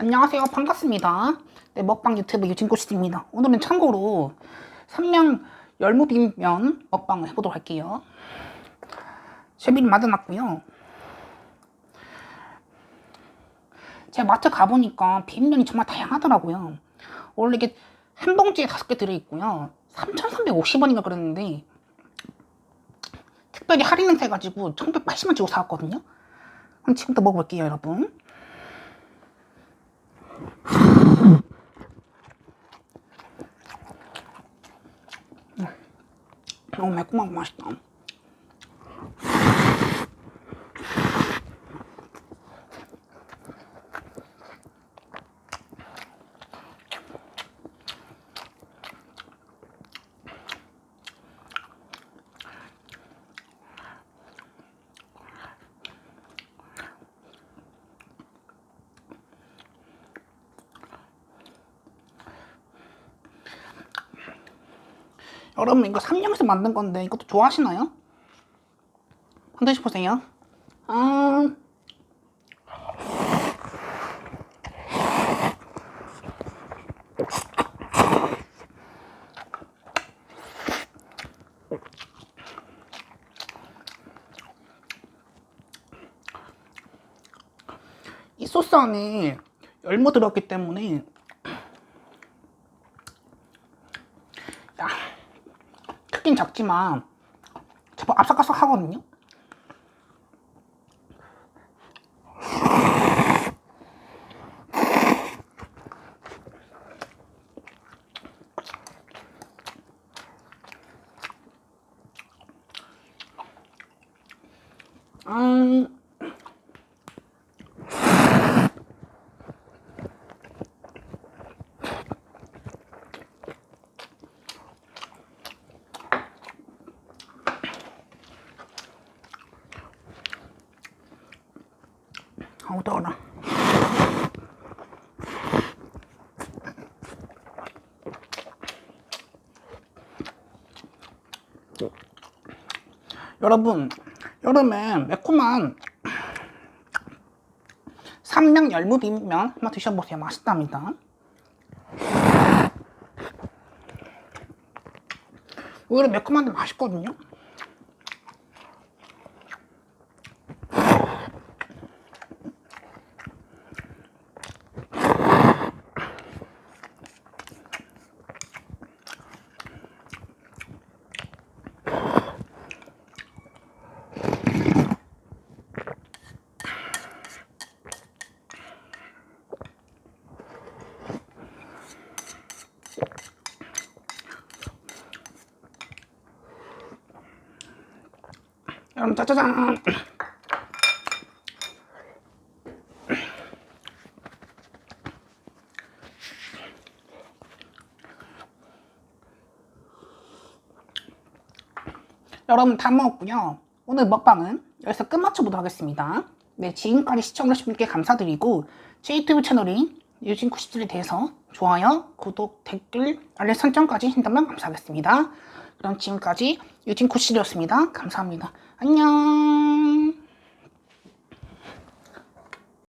안녕하세요. 반갑습니다. 네, 먹방 유튜브 유진코시입니다. 오늘은 참고로 삼양 열무빔면 먹방을 해보도록 할게요. 재미를 맞아놨고요. 제가 마트 가보니까 빔면이 정말 다양하더라고요. 원래 이게 한 봉지에 다섯 개 들어있고요. 3,350원인가 그랬는데 특별히 할인을 해가지고 1,180원 주고 사왔거든요. 그럼 지금부터 먹어볼게요, 여러분. 너무 매콤하고 여러분 이거 삼양에서 만든 건데 이것도 좋아하시나요? 한번 드셔보세요. 아... 이 소스 안에 열무 들었기 때문에 크긴 작지만 제법 아삭아삭 하거든요. 음, 아우 더워라. 여러분 여름에 매콤한 삼양 열무 비빔면 한번 드셔보세요. 맛있답니다. 오히려 매콤한데 맛있거든요. 여러분 짜자잔. 여러분 다 먹었고요. 오늘 먹방은 여기서 끝마쳐보도록 하겠습니다. 네 지금까지 시청해주신 분께 감사드리고 제 유튜브 채널인 유진쿠시들에 대해서 좋아요, 구독, 댓글, 알림 설정까지 해준다면 감사하겠습니다. 그럼 지금까지 유진쿠시였습니다. 감사합니다 안녕